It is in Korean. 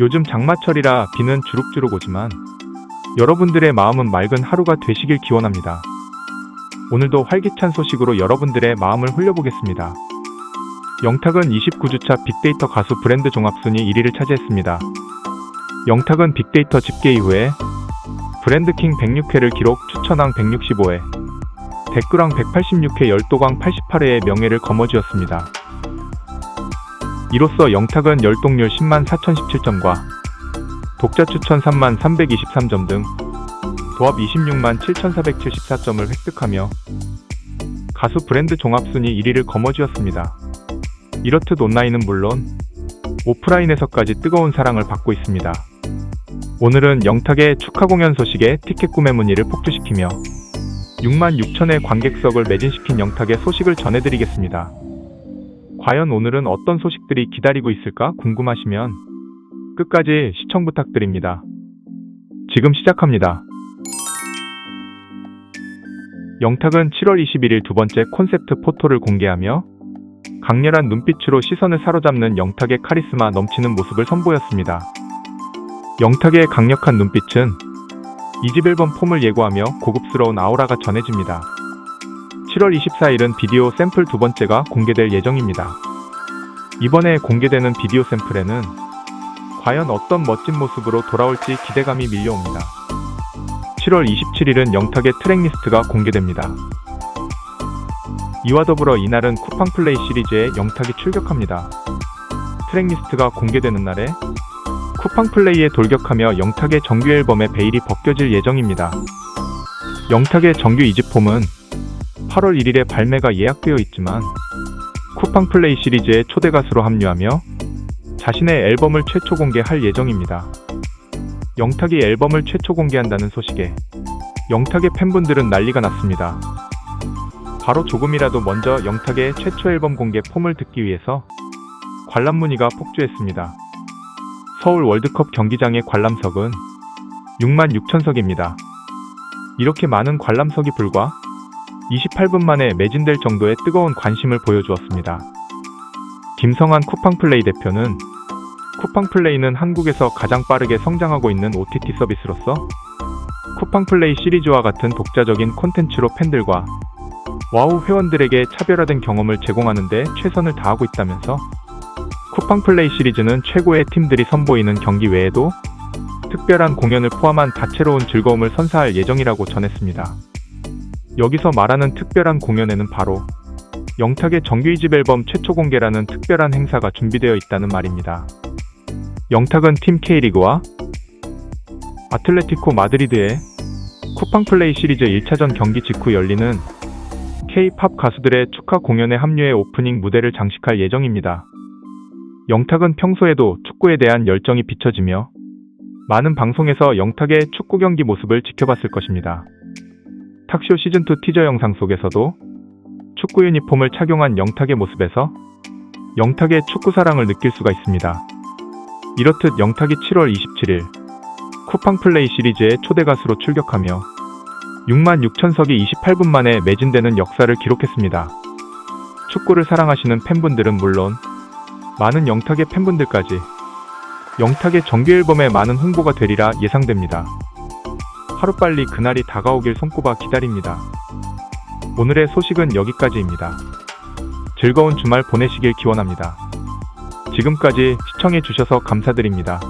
요즘 장마철이라 비는 주룩주룩 오지만 여러분들의 마음은 맑은 하루가 되시길 기원합니다. 오늘도 활기찬 소식으로 여러분들의 마음을 홀려보겠습니다. 영탁은 29주차 빅데이터 가수 브랜드 종합순위 1위를 차지했습니다. 영탁은 빅데이터 집계 이후에 브랜드킹 106회를 기록 추천왕 165회, 댓글왕 186회 열도광 88회의 명예를 거머쥐었습니다. 이로써 영탁은 열동률 10만 4017점과 독자 추천 3만 323점 등 도합 26만 7474점을 획득하며 가수 브랜드 종합순위 1위를 거머쥐었습니다. 이렇듯 온라인은 물론 오프라인에서까지 뜨거운 사랑을 받고 있습니다. 오늘은 영탁의 축하 공연 소식에 티켓 구매 문의를 폭주시키며 6만 6천의 관객석을 매진시킨 영탁의 소식을 전해드리겠습니다. 과연 오늘은 어떤 소식들이 기다리고 있을까 궁금하시면 끝까지 시청 부탁드립니다. 지금 시작합니다. 영탁은 7월 21일 두 번째 콘셉트 포토를 공개하며 강렬한 눈빛으로 시선을 사로잡는 영탁의 카리스마 넘치는 모습을 선보였습니다. 영탁의 강력한 눈빛은 이집 앨범 폼을 예고하며 고급스러운 아우라가 전해집니다. 7월 24일은 비디오 샘플 두 번째가 공개될 예정입니다. 이번에 공개되는 비디오 샘플에는 과연 어떤 멋진 모습으로 돌아올지 기대감이 밀려옵니다. 7월 27일은 영탁의 트랙리스트가 공개됩니다. 이와 더불어 이날은 쿠팡 플레이 시리즈에 영탁이 출격합니다. 트랙리스트가 공개되는 날에 쿠팡 플레이에 돌격하며 영탁의 정규 앨범의 베일이 벗겨질 예정입니다. 영탁의 정규 2집 폼은 8월 1일에 발매가 예약되어 있지만 쿠팡 플레이 시리즈에 초대 가수로 합류하며 자신의 앨범을 최초 공개할 예정입니다. 영탁이 앨범을 최초 공개한다는 소식에 영탁의 팬분들은 난리가 났습니다. 바로 조금이라도 먼저 영탁의 최초 앨범 공개 폼을 듣기 위해서 관람 문의가 폭주했습니다. 서울 월드컵 경기장의 관람석은 6만 6천석입니다. 이렇게 많은 관람석이 불과 28분 만에 매진될 정도의 뜨거운 관심을 보여주었습니다. 김성한 쿠팡플레이 대표는 쿠팡플레이는 한국에서 가장 빠르게 성장하고 있는 OTT 서비스로서 쿠팡플레이 시리즈와 같은 독자적인 콘텐츠로 팬들과 와우 회원들에게 차별화된 경험을 제공하는 데 최선을 다하고 있다면서 쿠팡플레이 시리즈는 최고의 팀들이 선보이는 경기 외에도 특별한 공연을 포함한 다채로운 즐거움을 선사할 예정이라고 전했습니다. 여기서 말하는 특별한 공연에는 바로 영탁의 정규 2집 앨범 최초 공개라는 특별한 행사가 준비되어 있다는 말입니다. 영탁은 팀 K리그와 아틀레티코 마드리드의 쿠팡 플레이 시리즈 1차전 경기 직후 열리는 K-팝 가수들의 축하 공연에 합류해 오프닝 무대를 장식할 예정입니다. 영탁은 평소에도 축구에 대한 열정이 비춰지며 많은 방송에서 영탁의 축구 경기 모습을 지켜봤을 것입니다. 탁쇼 시즌2 티저 영상 속에서도 축구 유니폼을 착용한 영탁의 모습에서 영탁의 축구 사랑을 느낄 수가 있습니다. 이렇듯 영탁이 7월 27일 쿠팡 플레이 시리즈의 초대 가수로 출격하며 6만 6천석이 28분 만에 매진되는 역사를 기록했습니다. 축구를 사랑하시는 팬분들은 물론 많은 영탁의 팬분들까지 영탁의 정규 앨범에 많은 홍보가 되리라 예상됩니다. 하루빨리 그날이 다가오길 손꼽아 기다립니다. 오늘의 소식은 여기까지입니다. 즐거운 주말 보내시길 기원합니다. 지금까지 시청해주셔서 감사드립니다.